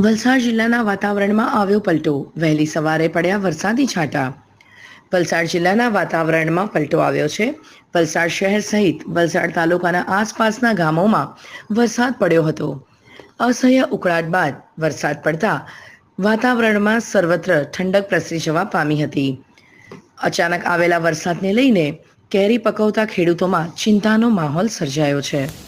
વલસાડ જિલ્લાના વાતાવરણમાં આવ્યો પલટો. વહેલી સવારે પડ્યા વરસાદી છાંટા. વલસાડ જિલ્લાના વાતાવરણમાં પલટો આવ્યો છે. વલસાડ શહેર સહિત વલસાડ તાલુકાના આસપાસના ગામોમાં વરસાદ પડ્યો હતો. અસહ્ય ઉકળાટ બાદ વરસાદ પડતા વાતાવરણમાં સર્વત્ર ઠંડક પ્રસરી જવા પામી હતી. અચાનક આવેલા વરસાદને લઈને કેરી પકવતા ખેડૂતોમાં ચિંતાનો માહોલ સર્જાયો છે.